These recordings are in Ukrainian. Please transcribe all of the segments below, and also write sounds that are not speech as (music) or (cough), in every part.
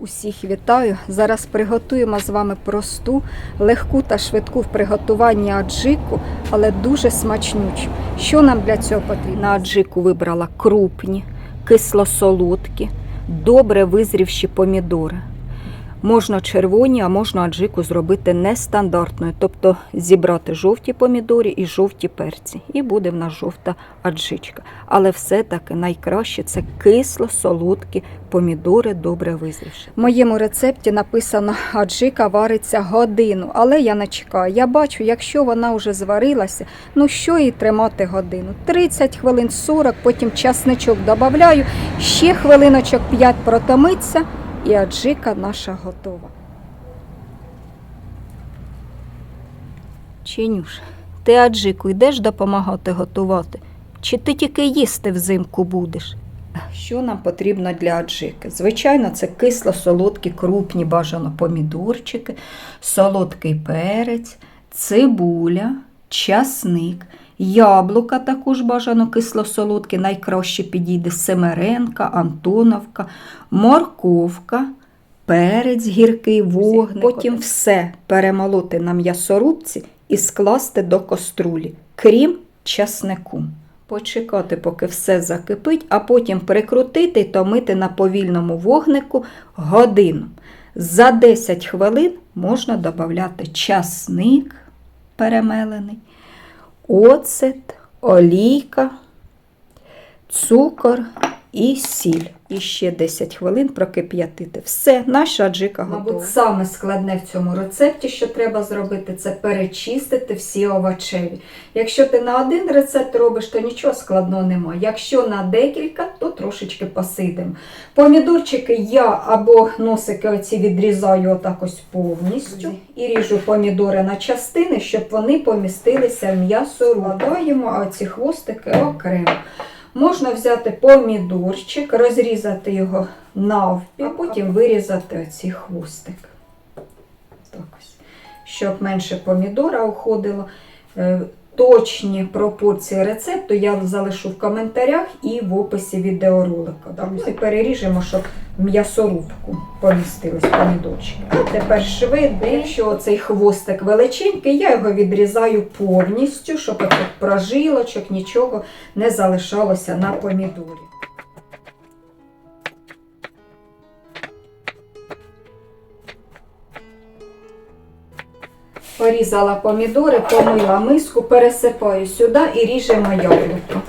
Усіх вітаю. Зараз приготуємо з вами просту, легку та швидку в приготуванні аджику, але дуже смачнючу. Що нам для цього потрібно? Аджику вибрала крупні, кисло-солодкі, добре визрівші помідори. Можна червоні, а можна аджику зробити нестандартною, тобто зібрати жовті помідори і жовті перці. І буде в нас жовта аджичка. Але все-таки найкраще це кисло-солодкі помідори, добре визрівші. В моєму рецепті написано, аджика вариться годину, але я не чекаю. Я бачу, якщо вона вже зварилася, ну що їй тримати годину? 30 хвилин, 40, потім часничок додаю, ще хвилиночок 5 протомиться і аджика наша готова. Чинюш, ти аджику йдеш допомагати готувати? Чи ти тільки їсти взимку будеш? Що нам потрібно для аджики? Звичайно, це кисло-солодкі, крупні бажано помідорчики, солодкий перець, цибуля, часник, яблука також бажано кисло-солодкі, найкраще підійде семеренка, антоновка, морковка, перець гіркий, вогник. Потім все перемолоти на м'ясорубці і скласти до каструлі, крім часнику. Почекати, поки все закипить, а потім прикрутити і томити на повільному вогнику годину. За 10 хвилин можна додати часник перемелений, оцет, олійка, цукор і сіль. І ще 10 хвилин прокип'ятити. Все, наша аджика готова. Мабуть, саме складне в цьому рецепті, що треба зробити, це перечистити всі овочеві. Якщо ти на один рецепт робиш, то нічого складного немає. Якщо на декілька, то трошечки посидимо. Помідорчики я або носики оці відрізаю отак ось повністю і ріжу помідори на частини, щоб вони помістилися в м'ясо. Вкладаємо, а оці хвостики окремо. Можна взяти помідорчик, розрізати його навпіл, а потім вирізати оці хвостик. Так ось. Щоб менше помідора уходило. Точні пропорції рецепту я залишу в коментарях і в описі відеоролика. Так, і переріжемо, щоб в м'ясорубку помістились помідочки. А тепер швидко, якщо цей хвостик величенький, я його відрізаю повністю, щоб тут прожилочок, нічого не залишалося на помідорі. Порізала помідори, помила миску, пересипаю сюди і ріжемо яблуко.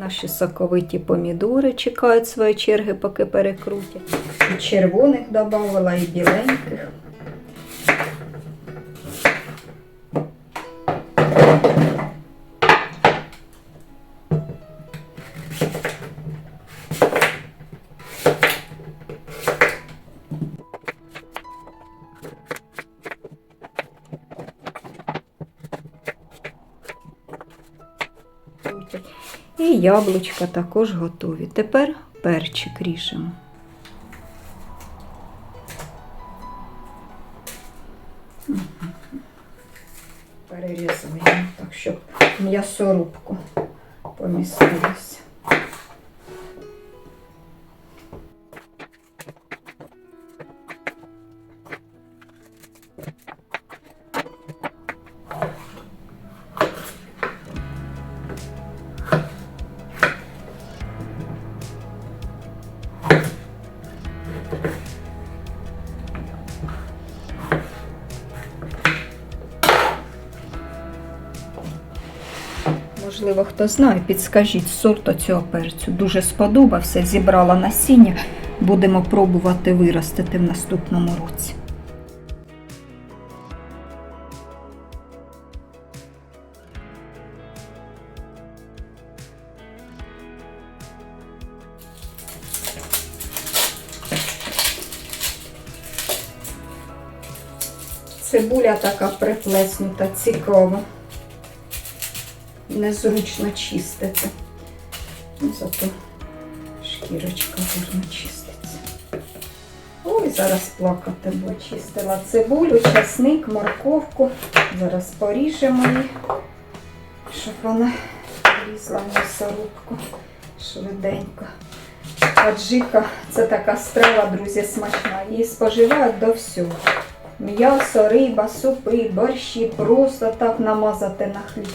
Наші соковиті помідори чекають своєї черги, поки перекрутять. І червоних додавала, і біленьких. І яблучка також готові. Тепер перчик ріжемо. Перерізуємо так, щоб м'ясорубку помістилося. Можливо, хто знає, підскажіть сорт цього перцю. Дуже сподобався, зібрала насіння. Будемо пробувати виростити в наступному році. Цибуля така приплеснута, цікава незручно чистити. Ну, Зато шкірочка гарно чиститься. Ой, зараз плакати, бо чистила цибулю, часник, морковку. Зараз поріжемо її, щоб вона різла м'ясорубку швиденько. Аджика це така страва, друзі, смачна. Її споживають до всього. М'ясо, риба, супи, борщі, просто так намазати на хліб.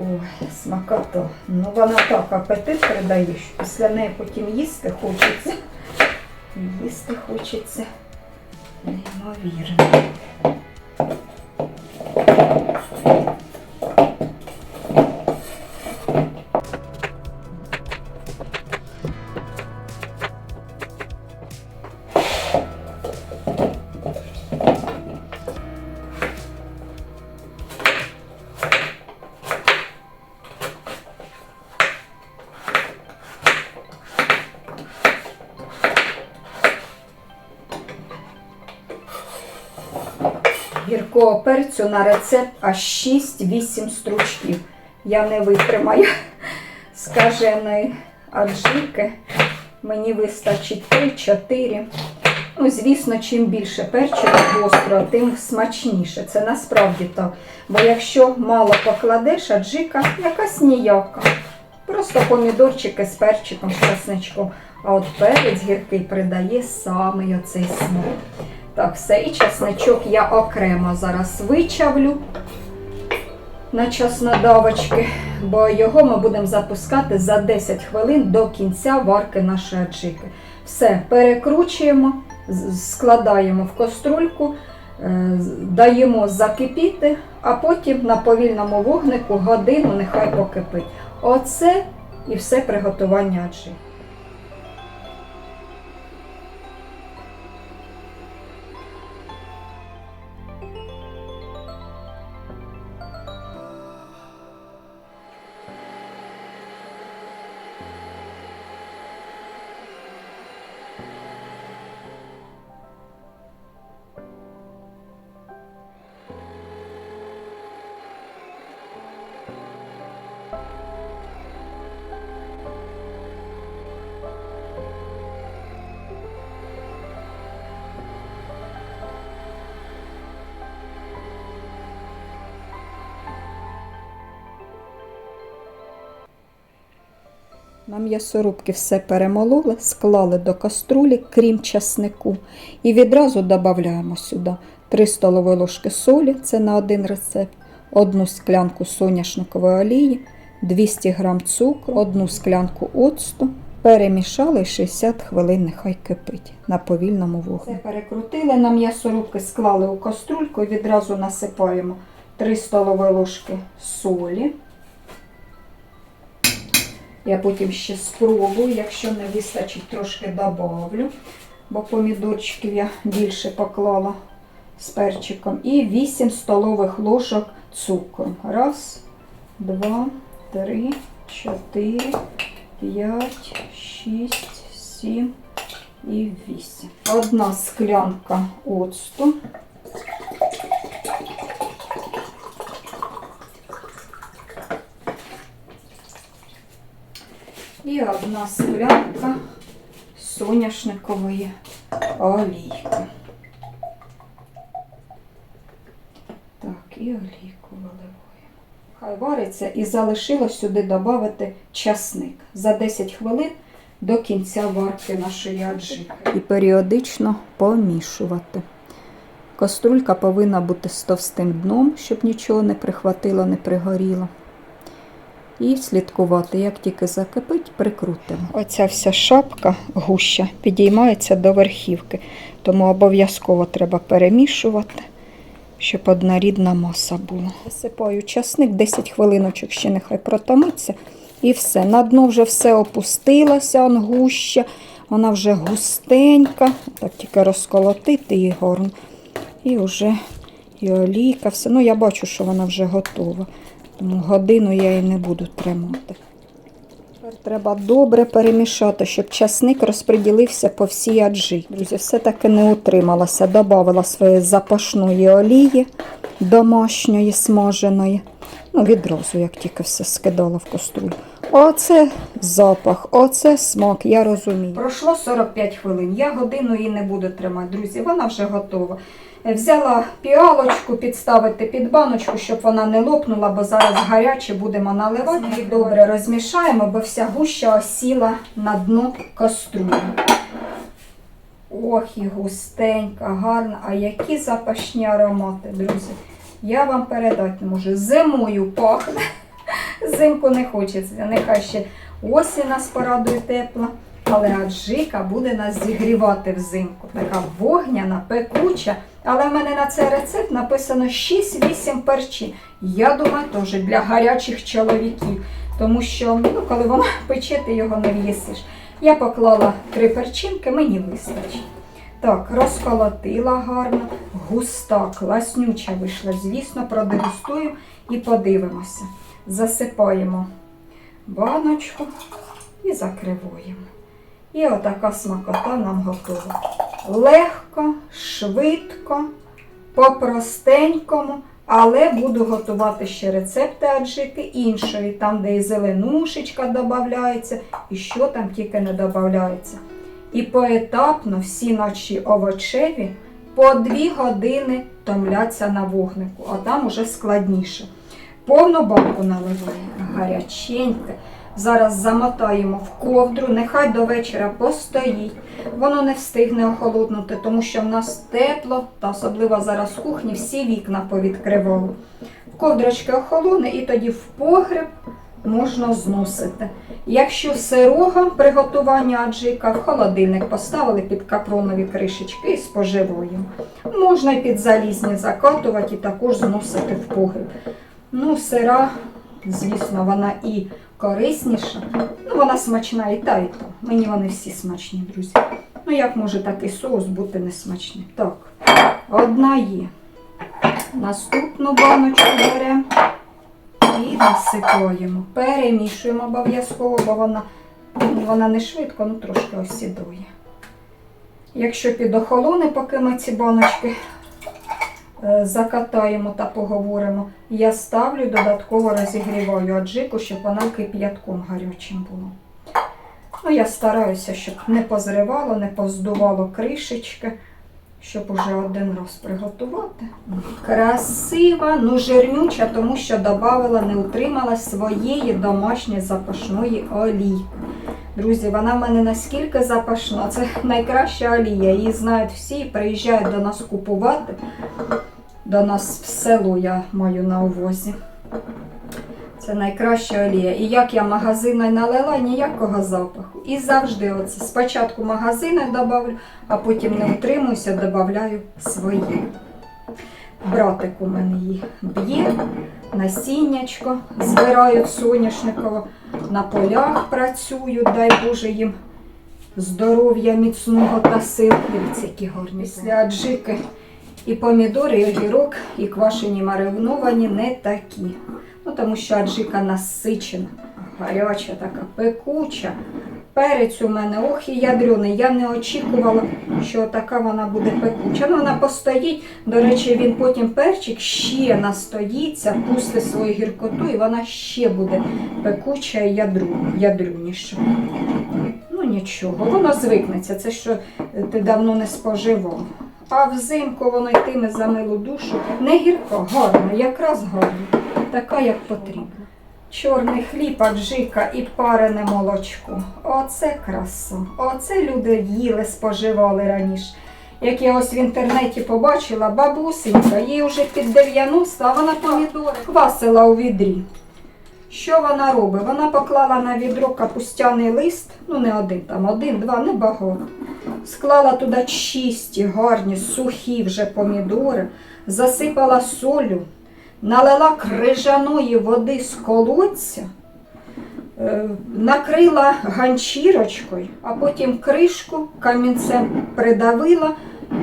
Ой, смакато. Ну вона так апетит передає, що після неї потім їсти хочеться. Їсти хочеться неймовірно. Гіркого на рецепт аж 6-8 стручків. Я не витримаю (laughs) скаженої аджики. Мені вистачить 3-4. Ну, звісно, чим більше перчу гостро, тим смачніше. Це насправді так. Бо якщо мало покладеш, аджика якась ніяка. Просто помідорчики з перчиком, з чесничком. А от перець гіркий придає самий оцей смак. Так, все, і чесничок я окремо зараз вичавлю на чеснодавочки, бо його ми будемо запускати за 10 хвилин до кінця варки нашої аджики. Все, перекручуємо, складаємо в каструльку, е, даємо закипіти, а потім на повільному вогнику годину нехай покипить. Оце і все приготування аджики. На м'ясорубки все перемололи, склали до каструлі, крім часнику. І відразу додаємо сюди 3 столові ложки солі, це на один рецепт, одну склянку соняшникової олії, 200 г цукру, одну склянку оцту. Перемішали 60 хвилин нехай кипить на повільному вогні. Це перекрутили на м'ясорубки, склали у каструльку і відразу насипаємо 3 столові ложки солі. Я потім ще спробую, якщо не вистачить, трошки добавлю, бо помідорчиків я більше поклала з перчиком. І 8 столових ложок цукру. Раз, два, три, чотири, п'ять, шість, сім і вісім. Одна склянка оцту. І одна склянка соняшникової олійки. Так, і олійку виливаємо. Хай вариться і залишилось сюди додати часник за 10 хвилин до кінця варки нашої аджики. І періодично помішувати. Каструлька повинна бути з товстим дном, щоб нічого не прихватило, не пригоріло. І слідкувати, як тільки закипить, прикрутимо. Оця вся шапка гуща підіймається до верхівки, тому обов'язково треба перемішувати, щоб однорідна маса була. Висипаю часник, 10 хвилиночок ще нехай протомиться. І все. На дно вже все опустилося, он гуща, вона вже густенька. Так тільки розколотити її горн. І вже і олійка, все. Ну, я бачу, що вона вже готова. Тому годину я її не буду тримати. Тепер треба добре перемішати, щоб часник розподілився по всій аджі. Друзі, все-таки не утрималася. Добавила своєї запашної олії домашньої смаженої. Ну, відразу, як тільки все скидала в каструлю. Оце запах, оце смак, я розумію. Пройшло 45 хвилин. Я годину її не буду тримати, друзі. Вона вже готова. Взяла піалочку підставити під баночку, щоб вона не лопнула, бо зараз гаряче будемо наливати. І добре розмішаємо, бо вся гуща осіла на дно каструлі. Ох, і густенька, гарна. А які запашні аромати, друзі. Я вам передати не можу. Зимою пахне. Зимку не хочеться. Нехай ще осінь нас порадує тепла. Але аджика буде нас зігрівати взимку. Така вогняна, пекуча. Але в мене на цей рецепт написано 6-8 перчин. Я думаю, теж для гарячих чоловіків. Тому що ну, коли вона (laughs) пече, ти його не в'їсиш. Я поклала три перчинки, мені вистачить. Так, розколотила гарно, густа, класнюча вийшла. Звісно, продегустую і подивимося. Засипаємо баночку і закриваємо. І отака смакота нам готова. Легко, швидко, по-простенькому, але буду готувати ще рецепти аджики іншої, там, де і зеленушечка додається, і що там тільки не додається. І поетапно всі наші овочеві по 2 години томляться на вогнику, а там уже складніше. Повну банку наливаємо, гаряченьке. Зараз замотаємо в ковдру, нехай до вечора постоїть. Воно не встигне охолоднути, тому що в нас тепло, та особливо зараз в кухні всі вікна повідкривали. Ковдрочки охолоне і тоді в погреб можна зносити. Якщо сирого приготування аджика, в холодильник поставили під капронові кришечки і споживаємо. Можна і під залізні закатувати і також зносити в погреб. Ну, сира, звісно, вона і корисніша. Ну, вона смачна і та, і та. Мені вони всі смачні, друзі. Ну, як може такий соус бути несмачний? Так, одна є. Наступну баночку беремо і насипаємо. Перемішуємо обов'язково, бо вона, ну, вона не швидко, ну трошки осідує. Якщо підохолоне, поки ми ці баночки закатаємо та поговоримо, я ставлю додатково розігріваю аджику, щоб вона кип'ятком гарячим була. Ну, я стараюся, щоб не позривало, не поздувало кришечки, щоб уже один раз приготувати. Красива, ну жирнюча, тому що додавала, не утримала своєї домашньої запашної олійки. Друзі, вона в мене наскільки запашна. Це найкраща олія. Її знають всі і приїжджають до нас купувати. До нас в село я маю на увозі. Це найкраща олія. І як я магазина налила, ніякого запаху. І завжди оце. Спочатку магазини додавлю, а потім не утримуюся, додаю свої. Братик у мене їх б'є, насіннячко збираю соняшниково, на полях працюю, дай Боже їм здоров'я міцного та сил. Дивіться, які гарні. Після аджики і помідори, і огірок, і квашені мариновані не такі. Ну, тому що аджика насичена, гаряча, така пекуча. Перець у мене, ох і ядрений. Я не очікувала, що така вона буде пекуча. Ну, вона постоїть. До речі, він потім перчик ще настоїться, пустить свою гіркоту, і вона ще буде пекуча і ядру, ядрюніша. Ну нічого, воно звикнеться. Це що ти давно не споживав. А взимку воно йтиме за милу душу. Не гірко, гарно, якраз гарно. Така, як потрібно. Чорний хліб, аджика і парене молочко. Оце краса. Оце люди їли, споживали раніше. Як я ось в інтернеті побачила, бабусенька, їй вже під 90, а вона помідори квасила у відрі. Що вона робить? Вона поклала на відро капустяний лист, ну не один, там один, два, не багато. Склала туди чисті, гарні, сухі вже помідори, засипала солю, налила крижаної води з колодця, е, накрила ганчірочкою, а потім кришку камінцем придавила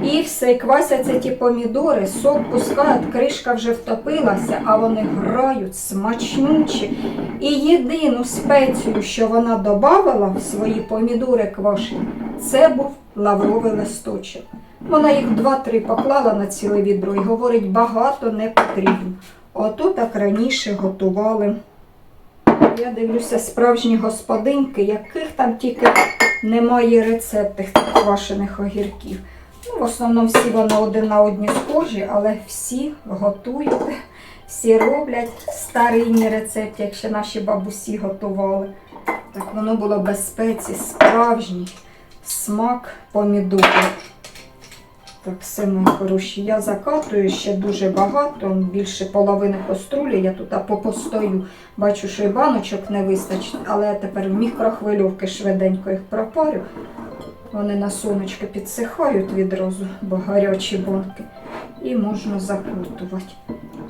і все, квасяться ті помідори, сок пускають, кришка вже втопилася, а вони грають смачнючі. І єдину спецію, що вона додавала в свої помідори квашені, це був лавровий листочок. Вона їх два-три поклала на ціле відро і говорить, багато не потрібно. Ото так раніше готували Я дивлюся справжні господинки, яких там тільки немає рецептів квашених огірків. Ну, в основному всі вони один на одні схожі, але всі готують, всі роблять старинні рецепти, як ще наші бабусі готували. Так воно було без спецій, справжній смак помідорів. Так, все мої хороші. Я закатую ще дуже багато, більше половини каструлі. Я тут попостою. Бачу, що і баночок не вистачить, але я тепер в мікрохвильовки швиденько їх пропарю. Вони на сонечко підсихають відразу, бо гарячі банки. І можна закрутувати.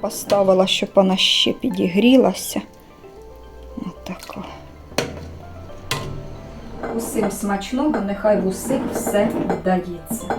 Поставила, щоб вона ще підігрілася. Отако. Усім смачного, нехай в усіх все вдається.